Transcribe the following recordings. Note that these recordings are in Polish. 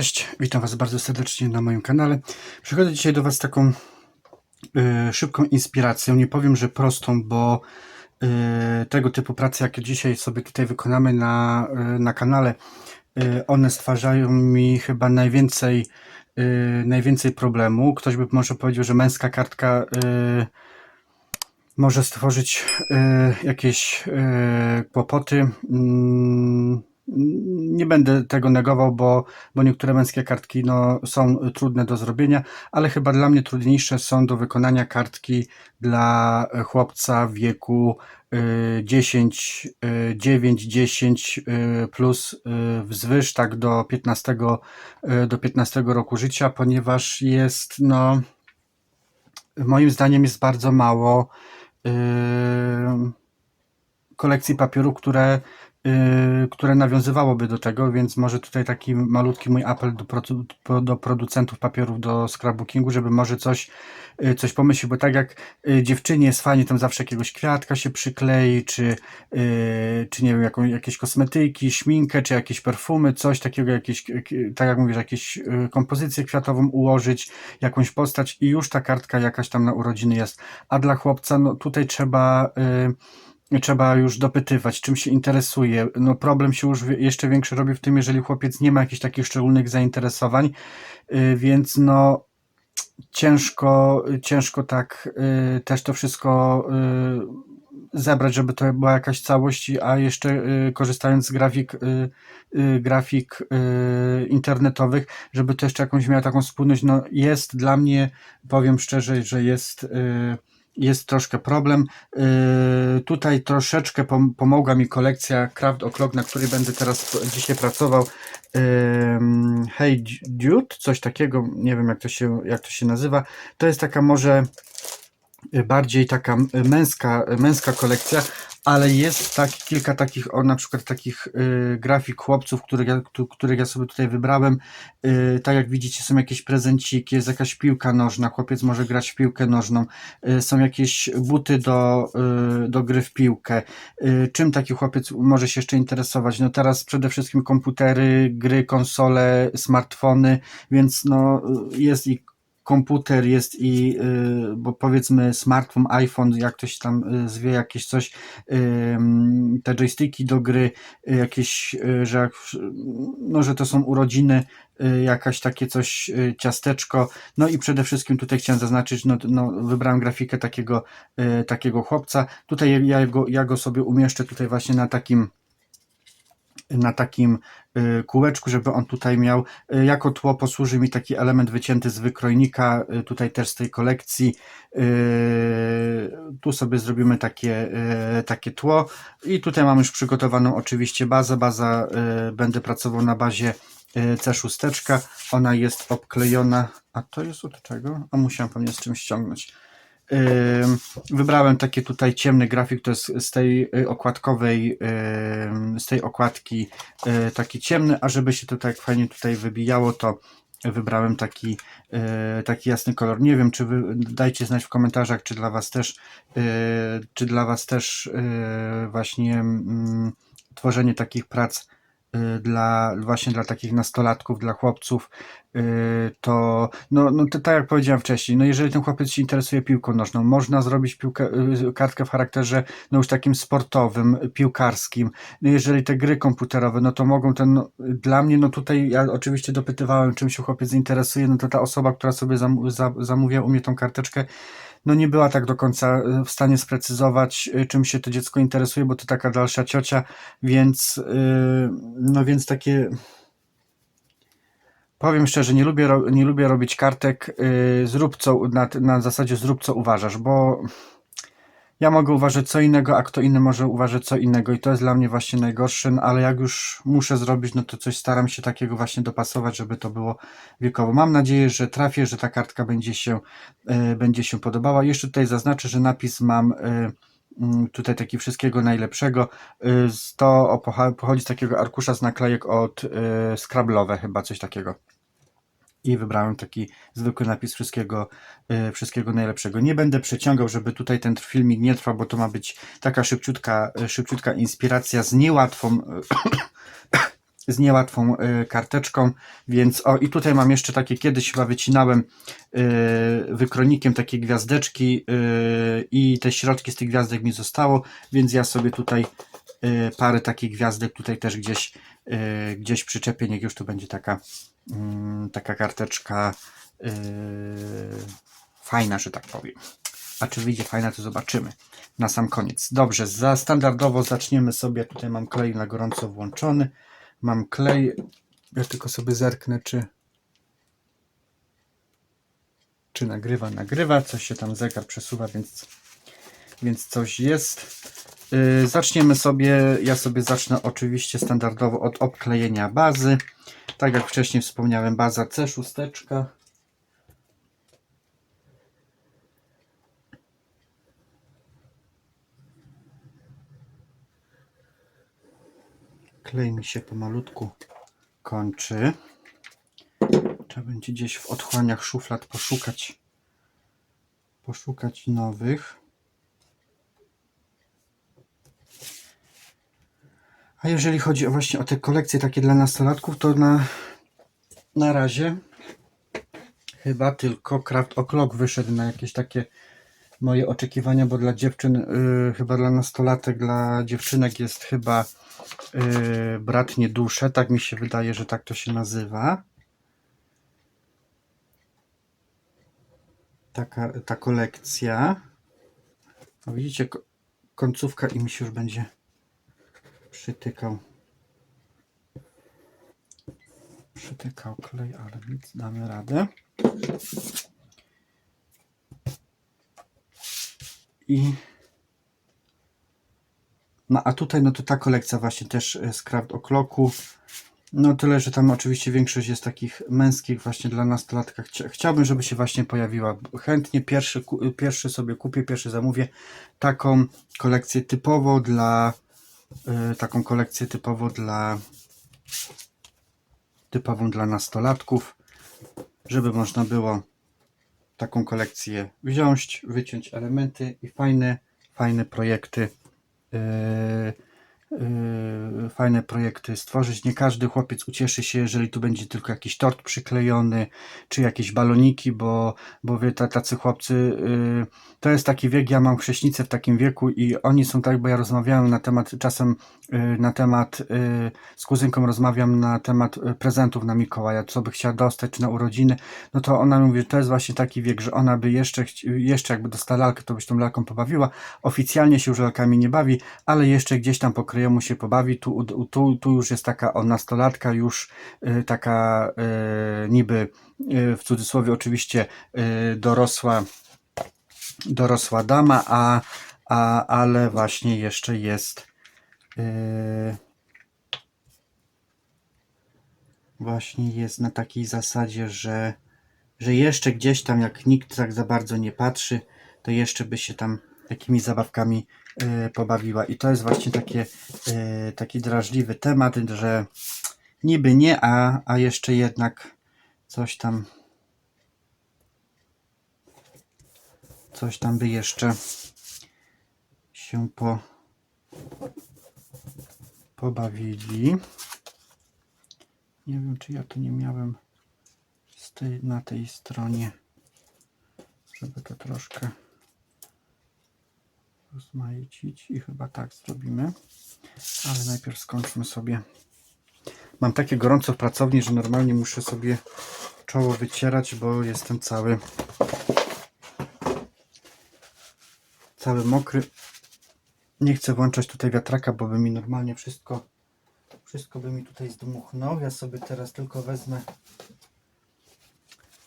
Cześć, witam Was bardzo serdecznie na moim kanale. Przychodzę dzisiaj do Was z taką y, szybką inspiracją. Nie powiem, że prostą, bo y, tego typu prace, jakie dzisiaj sobie tutaj wykonamy na, y, na kanale, y, one stwarzają mi chyba najwięcej, y, najwięcej problemu. Ktoś by może powiedział, że męska kartka y, może stworzyć y, jakieś y, kłopoty. Mm, nie będę tego negował, bo, bo niektóre męskie kartki no, są trudne do zrobienia, ale chyba dla mnie trudniejsze są do wykonania kartki dla chłopca w wieku y, 10, y, 9, 10 y, plus y, wzwyż, tak do 15, y, do 15 roku życia, ponieważ jest, no, moim zdaniem jest bardzo mało y, kolekcji papierów, które, które nawiązywałoby do tego, więc może tutaj taki malutki mój apel do, produ- do producentów papierów do scrapbookingu, żeby może coś, y, coś pomyśleć, bo tak jak y, dziewczynie jest fajnie, tam zawsze jakiegoś kwiatka się przyklei, czy, y, czy nie wiem, jaką, jakieś kosmetyki, śminkę, czy jakieś perfumy, coś takiego, jakieś, tak jak mówisz, jakieś y, kompozycję kwiatową ułożyć, jakąś postać i już ta kartka jakaś tam na urodziny jest. A dla chłopca, no tutaj trzeba, trzeba już dopytywać, czym się interesuje. No problem się już jeszcze większy robi w tym, jeżeli chłopiec nie ma jakichś takich szczególnych zainteresowań, y, więc no ciężko, ciężko tak y, też to wszystko y, zebrać, żeby to była jakaś całość, a jeszcze korzystając z grafik, grafik internetowych, żeby to jeszcze jakąś miała taką spójność, no jest dla mnie, powiem szczerze, że jest jest troszkę problem. Yy, tutaj troszeczkę pom- pomogła mi kolekcja Craft O'Clock, na której będę teraz dzisiaj pracował. Ym, Hey Dude, coś takiego, nie wiem jak to się, jak to się nazywa. To jest taka może bardziej taka męska, męska kolekcja, ale jest tak, kilka takich, o na przykład takich y, grafik chłopców, których ja, któ- których ja sobie tutaj wybrałem. Y, tak jak widzicie, są jakieś prezenciki, jest jakaś piłka nożna, chłopiec może grać w piłkę nożną, y, są jakieś buty do, y, do gry w piłkę. Y, czym taki chłopiec może się jeszcze interesować? No teraz przede wszystkim komputery, gry, konsole, smartfony, więc no y, jest i komputer jest i, y, bo powiedzmy smartfon, iPhone, jak ktoś tam y, zwie jakieś coś, te joysticki do gry, y, jakieś, że, jak, no, że to są urodziny, jakaś takie coś, ciasteczko, no i przede wszystkim tutaj chciałem zaznaczyć, no, no wybrałem grafikę takiego, takiego chłopca, tutaj ja go, ja go sobie umieszczę tutaj właśnie na takim na takim y, kółeczku, żeby on tutaj miał. Y, Jako tło posłuży mi taki element wycięty z wykrojnika, y, tutaj też z tej kolekcji. Tu sobie zrobimy takie, takie tło i tutaj mam już przygotowaną oczywiście bazę. Baza będę pracował na bazie y, C6. Ona jest obklejona. A to jest od czego? A musiałem pewnie z czymś ściągnąć. Wybrałem taki tutaj ciemny grafik, to jest z tej y, okładkowej, z tej okładki y, taki ciemny, a żeby się to tak fajnie tutaj wybijało, to wybrałem taki, y, taki jasny kolor. Nie wiem, czy wy, dajcie znać w komentarzach, czy dla Was też, czy dla Was też właśnie mm, tworzenie takich prac dla właśnie dla takich nastolatków, dla chłopców, y, to no, no to tak jak powiedziałem wcześniej, no jeżeli ten chłopiec się interesuje piłką nożną, można zrobić piłkę, y, kartkę w charakterze no już takim sportowym, piłkarskim. No jeżeli te gry komputerowe, no to mogą ten, no, dla mnie, no tutaj ja oczywiście dopytywałem, czym się chłopiec interesuje, no to ta osoba, która sobie zam, za, zamówiła u mnie tą karteczkę, no nie była tak do końca y, w stanie sprecyzować, y, czym się to dziecko interesuje, bo to taka dalsza ciocia, więc y, no więc takie Powiem szczerze, nie lubię, nie lubię robić kartek zrób co, na, na zasadzie zrób co uważasz, bo ja mogę uważać co innego, a kto inny może uważać co innego i to jest dla mnie właśnie najgorsze, no, ale jak już muszę zrobić, no to coś staram się takiego właśnie dopasować, żeby to było wiekowo. Mam nadzieję, że trafię, że ta kartka będzie się, yy, będzie się podobała. Jeszcze tutaj zaznaczę, że napis mam mm, tutaj taki wszystkiego najlepszego. Z- To pochodzi z takiego arkusza z naklejek od Scrablowe chyba, coś takiego i wybrałem taki zwykły napis wszystkiego, y, wszystkiego najlepszego. Nie będę przeciągał, żeby tutaj ten filmik nie trwał, bo to ma być taka szybciutka, y, szybciutka inspiracja z niełatwą, y, z niełatwą karteczką, więc o i tutaj mam jeszcze takie, kiedyś chyba wycinałem wykronikiem takie gwiazdeczki i te środki z tych gwiazdek mi zostało, więc ja sobie tutaj parę takich gwiazdek tutaj też gdzieś, gdzieś przyczepię, niech już tu będzie taka, taka karteczka y, fajna, że tak powiem. A czy wyjdzie fajna, to zobaczymy na sam koniec. Dobrze, za standardowo zaczniemy sobie. Tutaj mam klej na gorąco włączony. Mam klej. Ja tylko sobie zerknę, czy czy nagrywa, nagrywa. Coś się tam zegar przesuwa, więc, więc coś jest. Yy, zaczniemy sobie. Ja sobie zacznę oczywiście standardowo od obklejenia bazy. Tak jak wcześniej wspomniałem, baza C6. Klej mi się pomalutku kończy. Trzeba będzie gdzieś w otchłaniach szuflad poszukać poszukać nowych. A jeżeli chodzi o właśnie o te kolekcje takie dla nastolatków, to na, na razie chyba tylko Craft O'Clock wyszedł na jakieś takie moje oczekiwania, bo dla dziewczyn, y, chyba dla nastolatek, dla dziewczynek jest chyba y, Bratnie Dusze, tak mi się wydaje, że tak to się nazywa. Taka ta kolekcja. Widzicie, ko- końcówka i mi się już będzie przytykał. Przytykał klej, ale nic, damy radę. I no a tutaj no to ta kolekcja właśnie też e, z Craft O'Clocku. No tyle, że tam oczywiście większość jest takich męskich właśnie dla nastolatka. Chcia, chciałbym, żeby się właśnie pojawiła. Chętnie pierwszy, pierwszy sobie kupię, pierwszy zamówię taką kolekcję typowo dla taką kolekcję typowo dla typową dla nastolatków, żeby można było taką kolekcję wziąć, wyciąć elementy i fajne, fajne projekty yy, fajne projekty stworzyć. Nie każdy chłopiec ucieszy się, jeżeli tu będzie tylko jakiś tort przyklejony, czy jakieś baloniki, bo, bo wie, ta- tacy chłopcy, yy, to jest taki wiek, ja mam chrześnicę w takim wieku i oni są tak, bo ja rozmawiałem na temat, czasem yy, na temat, z kuzynką rozmawiam na temat prezentów na Mikołaja, co by chciała dostać, czy na urodziny, no to ona mówi, że to jest właśnie taki wiek, że ona by jeszcze, jeszcze jakby dostała lalkę, to byś tą lalką pobawiła. Oficjalnie się już lalkami nie bawi, ale jeszcze gdzieś tam po kryjomu się pobawi. Tu, tu, tu już jest taka o nastolatka, już y, taka y, niby y, w cudzysłowie oczywiście dorosła, dorosła dama, a, a, ale właśnie jeszcze jest właśnie jest na takiej zasadzie, że, że jeszcze gdzieś tam, jak nikt tak za bardzo nie patrzy, to jeszcze by się tam jakimiś zabawkami pobawiła. I to jest właśnie takie, e, taki drażliwy temat, że niby nie, a, a jeszcze jednak coś tam coś tam by jeszcze się po, pobawili. Nie wiem, czy ja to nie miałem tej, na tej stronie, żeby to troszkę rozmaicić i chyba tak zrobimy. Ale najpierw skończmy sobie. Mam takie gorąco w pracowni, że normalnie muszę sobie czoło wycierać, bo jestem cały cały mokry. Nie chcę włączać tutaj wiatraka, bo by mi normalnie wszystko wszystko by mi tutaj zdmuchnął. Ja sobie teraz tylko wezmę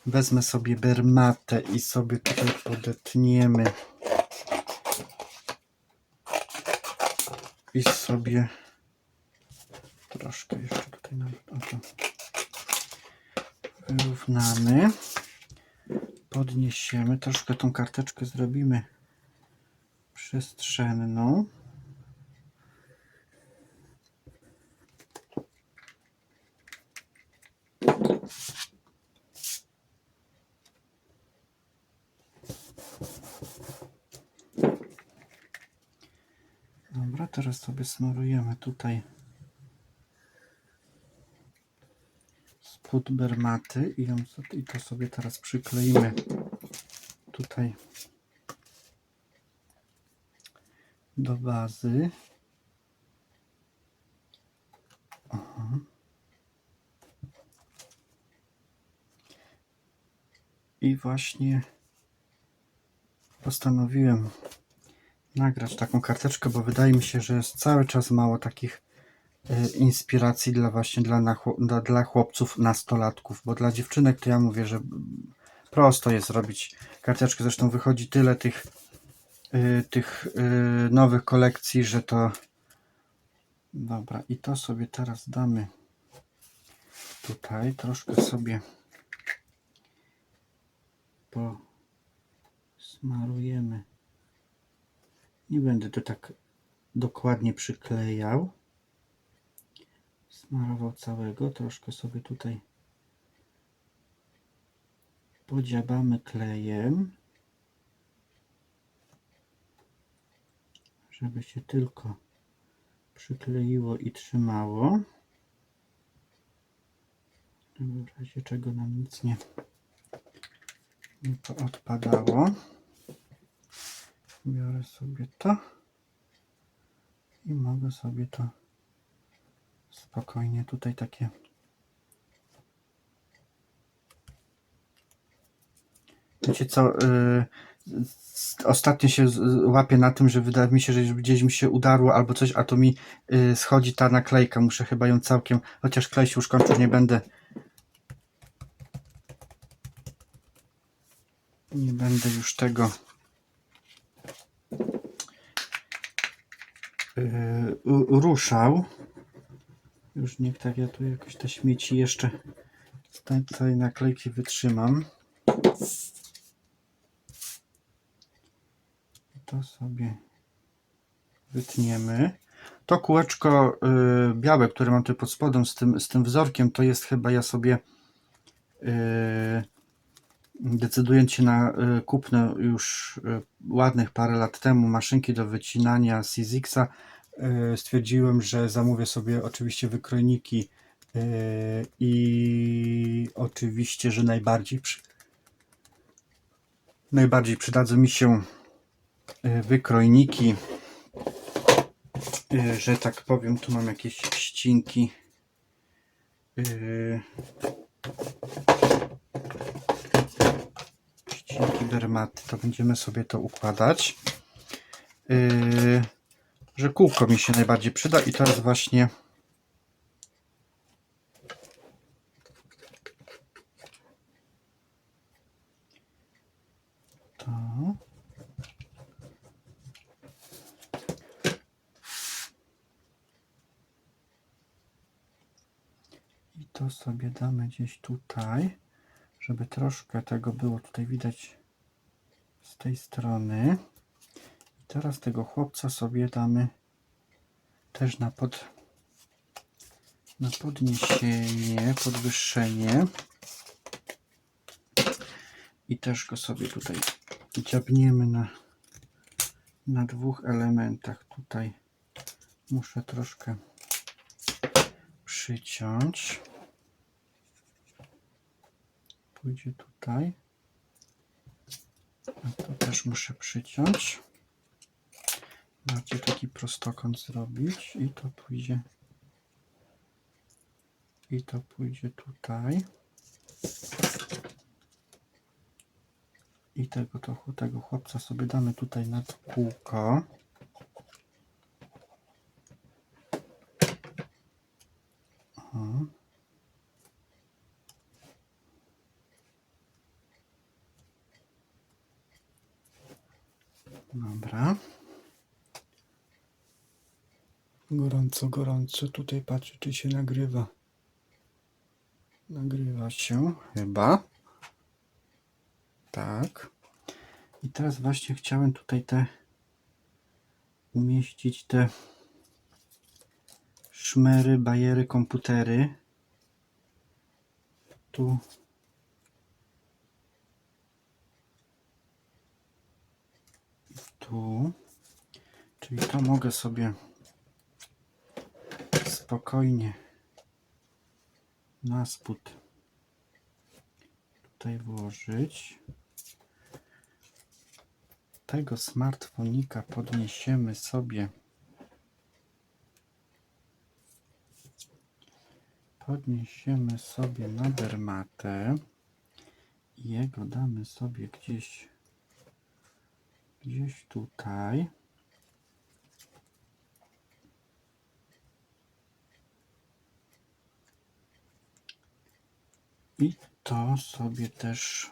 wezmę sobie bermatę i sobie tutaj podetniemy i sobie troszkę jeszcze tutaj nawet o to. Wyrównamy. Podniesiemy. Troszkę tą karteczkę zrobimy przestrzenną Dobra, teraz sobie smarujemy tutaj spód bermaty i, ją, i to sobie teraz przykleimy tutaj do bazy. Aha. I właśnie postanowiłem nagrać taką karteczkę, bo wydaje mi się, że jest cały czas mało takich e, inspiracji dla właśnie dla, na, dla, dla chłopców nastolatków, bo dla dziewczynek to ja mówię, że prosto jest robić karteczkę, zresztą wychodzi tyle tych e, tych e, nowych kolekcji, że to dobra i to sobie teraz damy tutaj, troszkę sobie posmarujemy nie będę to tak dokładnie przyklejał. Smarował całego. Troszkę sobie tutaj podziabamy klejem. Żeby się tylko przykleiło i trzymało. W razie czego nam nic nie, nie odpadało. Biorę sobie to i mogę sobie to spokojnie tutaj takie Wiecie co, yy, ostatnio się łapię na tym, że wydaje mi się, że gdzieś mi się udarło albo coś, a to mi yy, schodzi ta naklejka. Muszę chyba ją całkiem, chociaż klej się już kończy, nie będę nie będę już tego yy, u- ruszał. Już niech tak ja tu jakoś te śmieci jeszcze z tej naklejki wytrzymam. To sobie wytniemy. To kółeczko yy, białe, które mam tutaj pod spodem z tym, z tym wzorkiem, to jest chyba ja sobie yy, decydując się na y, kupno już y, ładnych parę lat temu maszynki do wycinania Sizixa, y, stwierdziłem, że zamówię sobie oczywiście wykrojniki i oczywiście, że najbardziej przy... najbardziej przydadzą mi się wykrojniki, że tak powiem, tu mam jakieś ścinki. Dermaty, to będziemy sobie to układać. Yy, że kółko mi się najbardziej przyda i teraz właśnie i to sobie damy gdzieś tutaj żeby troszkę tego było tutaj widać z tej strony. I teraz tego chłopca sobie damy też na, pod, na podniesienie, podwyższenie. I też go sobie tutaj dziabniemy na, na dwóch elementach. Tutaj muszę troszkę przyciąć pójdzie tutaj. To też muszę przyciąć. Bardziej taki prostokąt zrobić i to pójdzie i to pójdzie tutaj. I tego, tego chłopca sobie damy tutaj na to kółko. O. Dobra. Gorąco, gorąco. Tutaj patrzę, czy się nagrywa. Nagrywa się chyba. Tak. I teraz właśnie chciałem tutaj te umieścić te szmery, bajery, komputery. Tu tu. Czyli to mogę sobie spokojnie na spód tutaj włożyć. Tego smartfonika podniesiemy sobie. Podniesiemy sobie na dermatę. I Jego damy sobie gdzieś gdzieś tutaj. I to sobie też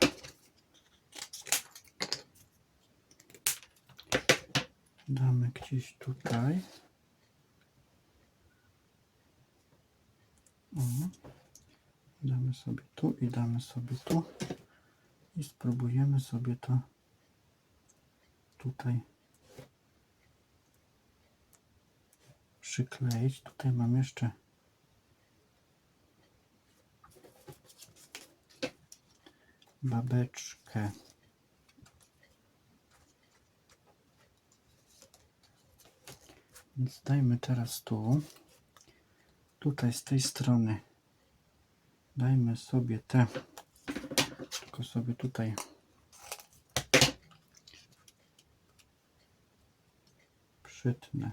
damy gdzieś tutaj. Damy sobie tu i damy sobie tu. I spróbujemy sobie to tutaj przykleić. Tutaj mam jeszcze babeczkę. Więc dajmy teraz tu. Tutaj z tej strony dajmy sobie te, tylko sobie tutaj przytnę.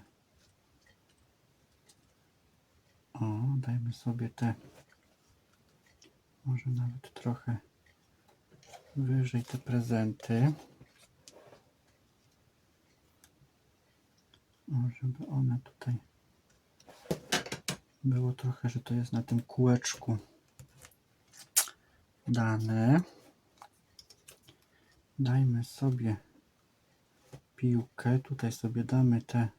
O, dajmy sobie te, może nawet trochę wyżej te prezenty. Żeby one tutaj było trochę, że to jest na tym kółeczku dane. Dajmy sobie piłkę. Tutaj sobie damy te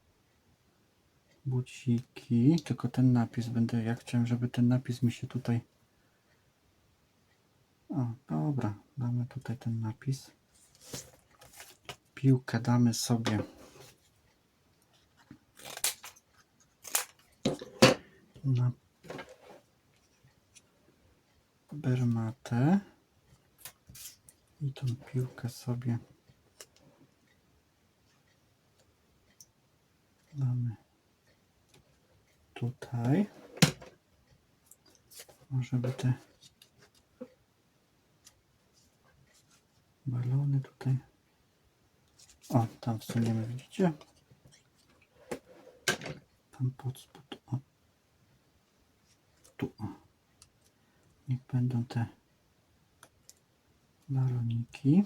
buciki. Tylko ten napis będę, ja chciałem, żeby ten napis mi się tutaj o, dobra, damy tutaj ten napis. Piłkę damy sobie na bermatę i tą piłkę sobie damy tutaj. Może by te balony tutaj. O, tam wsuniemy, widzicie? Tam pod spód. O. Tu. O. Niech będą te baloniki.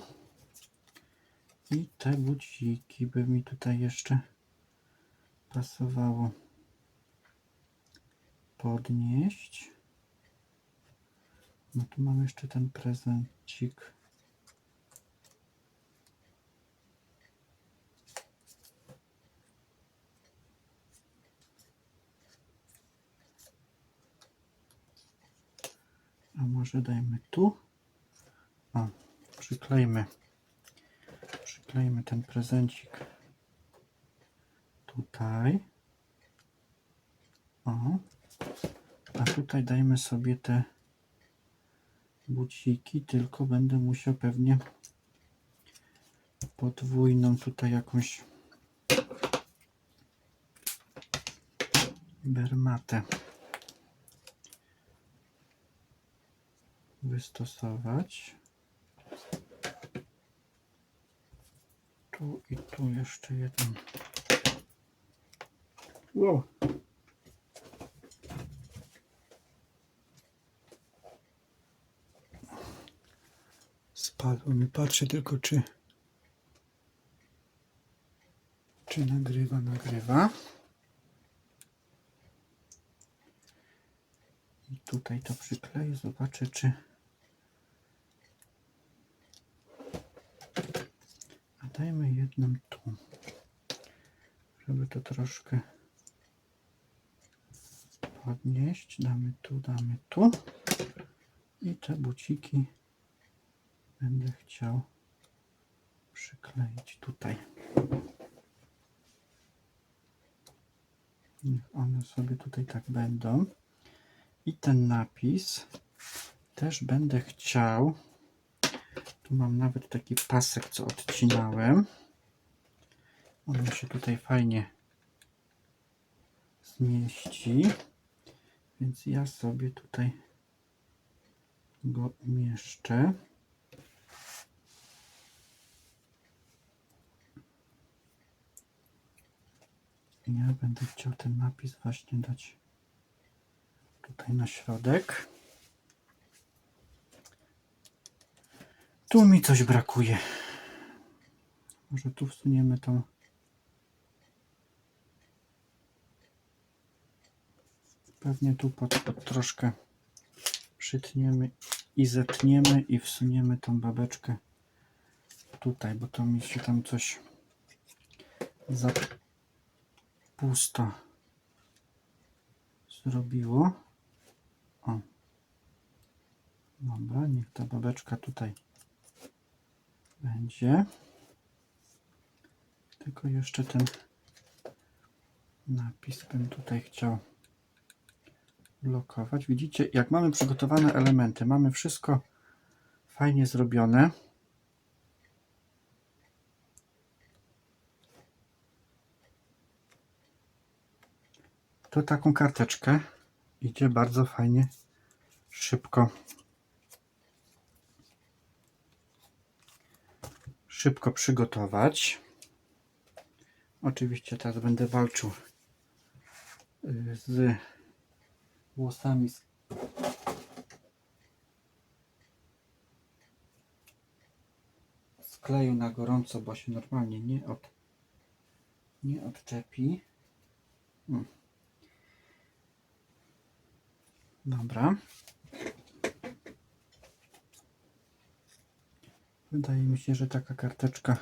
I te budziki by mi tutaj jeszcze pasowało podnieść. No tu mam jeszcze ten prezencik. A może dajmy tu. O, przyklejmy. Przyklejmy ten prezencik tutaj. O. A tutaj dajmy sobie te buciki, tylko będę musiał pewnie podwójną tutaj jakąś bermatę wystosować. Tu i tu jeszcze jeden. Wow. Spadło mi, patrzę tylko czy czy nagrywa, nagrywa. I tutaj to przykleję, zobaczę czy dajmy jedną tu, żeby to troszkę podnieść. Damy tu, damy tu i te buciki będę chciał przykleić tutaj. Niech one sobie tutaj tak będą. I ten napis też będę chciał. Tu mam nawet taki pasek, co odcinałem. On się tutaj fajnie zmieści. Więc ja sobie tutaj go umieszczę. Ja będę chciał ten napis właśnie dać tutaj na środek. Tu mi coś brakuje. Może tu wsuniemy tą. Pewnie tu pod, pod troszkę przytniemy i zetniemy i wsuniemy tą babeczkę tutaj, bo to mi się tam coś za pusto zrobiło. O. Dobra, niech ta babeczka tutaj będzie. Tylko jeszcze ten napis bym tutaj chciał blokować. Widzicie, jak mamy przygotowane elementy, mamy wszystko fajnie zrobione. To taką karteczkę idzie bardzo fajnie, szybko. Szybko przygotować. Oczywiście teraz będę walczył y, z włosami z kleju na gorąco, bo się normalnie nie od nie odczepi. Mm. Dobra. Wydaje mi się, że taka karteczka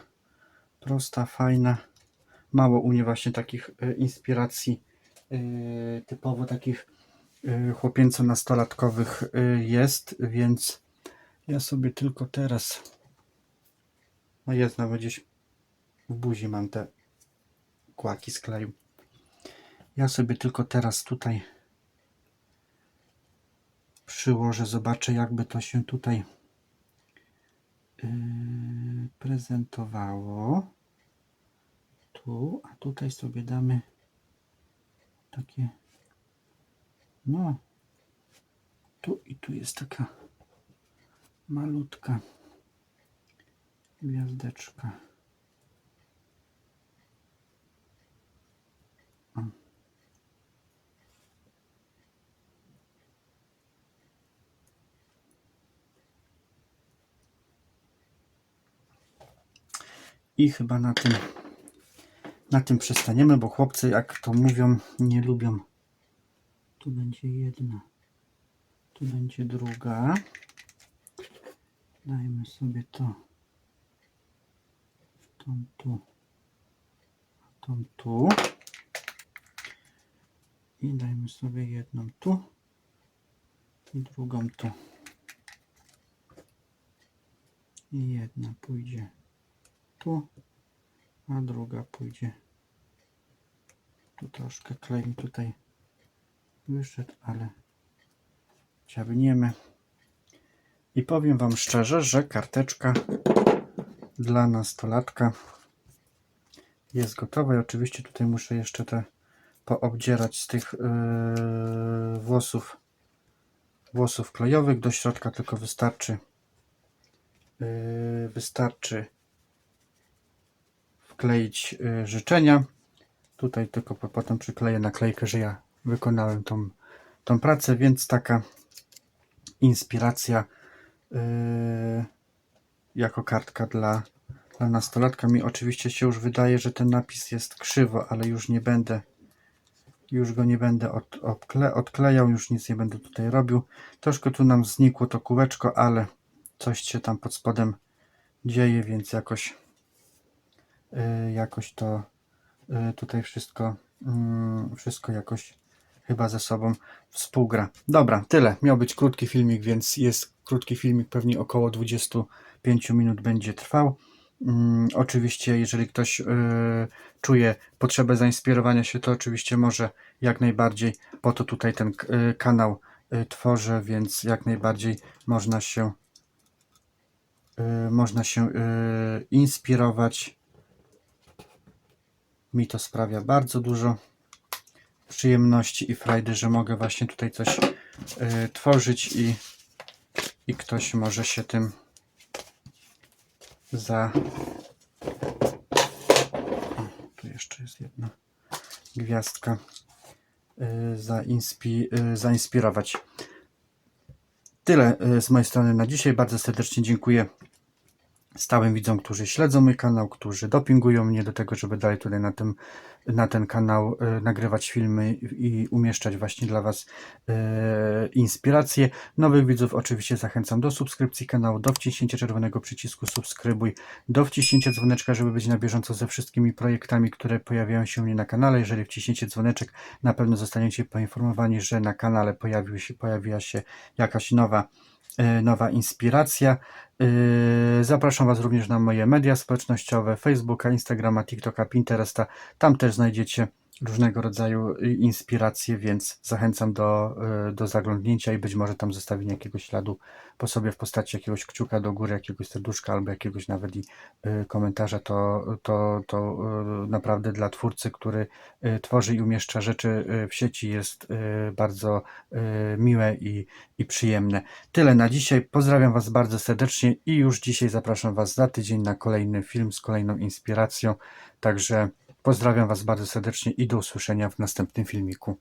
prosta, fajna. Mało u mnie właśnie takich e, inspiracji e, typowo takich e, chłopięco-nastolatkowych jest, więc ja sobie tylko teraz no jest nawet gdzieś w buzi mam te kłaki z kleju. Ja sobie tylko teraz tutaj przyłożę, zobaczę jakby to się tutaj prezentowało. Tu, a tutaj sobie damy takie no tu i tu jest taka malutka gwiazdeczka. I chyba na tym na tym przestaniemy, bo chłopcy, jak to mówią, nie lubią. Tu będzie jedna, tu będzie druga. Dajmy sobie to. Tą tu, a tą tu. I dajmy sobie jedną tu i drugą tu. I jedna pójdzie tu, a druga pójdzie tu troszkę klej mi tutaj wyszedł, ale ciabniemy. I powiem Wam szczerze, że karteczka dla nastolatka jest gotowa. I oczywiście tutaj muszę jeszcze te poobdzierać z tych yy, włosów włosów klejowych. Do środka tylko wystarczy yy, wystarczy wkleić yy, życzenia. Tutaj tylko po- potem przykleję naklejkę, że ja wykonałem tą, tą pracę, więc taka inspiracja yy, jako kartka dla, dla nastolatka. Mi oczywiście się już wydaje, że ten napis jest krzywo, ale już nie będę już go nie będę od, odkle, odklejał, już nic nie będę tutaj robił. Troszkę tu nam znikło to kółeczko, ale coś się tam pod spodem dzieje, więc jakoś jakoś to yy, tutaj wszystko mm, wszystko jakoś chyba ze sobą współgra. Dobra, tyle. Miał być krótki filmik, więc jest krótki filmik, pewnie około 25 minut będzie trwał. Mm, oczywiście, jeżeli ktoś y, czuje potrzebę zainspirowania się, to oczywiście może jak najbardziej, po to tutaj ten y, kanał y, tworzę, więc jak najbardziej można się y, można się y, inspirować. Mi to sprawia bardzo dużo przyjemności i frajdy, że mogę właśnie tutaj coś y, tworzyć i, i ktoś może się tym za. O, tu jeszcze jest jedna gwiazdka y, zainspi, y, zainspirować. Tyle y, z mojej strony na dzisiaj. Bardzo serdecznie dziękuję stałym widzom, którzy śledzą mój kanał, którzy dopingują mnie do tego, żeby dalej tutaj na, tym, na ten kanał e, nagrywać filmy i umieszczać właśnie dla Was e, inspiracje. Nowych widzów oczywiście zachęcam do subskrypcji kanału, do wciśnięcia czerwonego przycisku subskrybuj, do wciśnięcia dzwoneczka, żeby być na bieżąco ze wszystkimi projektami, które pojawiają się u mnie na kanale. Jeżeli wciśniecie dzwoneczek, na pewno zostaniecie poinformowani, że na kanale pojawił się, pojawiła się jakaś nowa nowa inspiracja. Yy, Zapraszam Was również na moje media społecznościowe, Facebooka, Instagrama, TikToka, Pinteresta. Tam też znajdziecie różnego rodzaju y, inspiracje, więc zachęcam do, y, do zaglądnięcia i być może tam zostawienia jakiegoś śladu po sobie w postaci jakiegoś kciuka do góry, jakiegoś serduszka albo jakiegoś nawet i y, komentarza. To, to, to naprawdę dla twórcy, który tworzy i umieszcza rzeczy w sieci jest bardzo miłe i, i przyjemne. Tyle na dzisiaj. Pozdrawiam Was bardzo serdecznie i już dzisiaj zapraszam Was za tydzień na kolejny film z kolejną inspiracją. Także pozdrawiam Was bardzo serdecznie i do usłyszenia w następnym filmiku.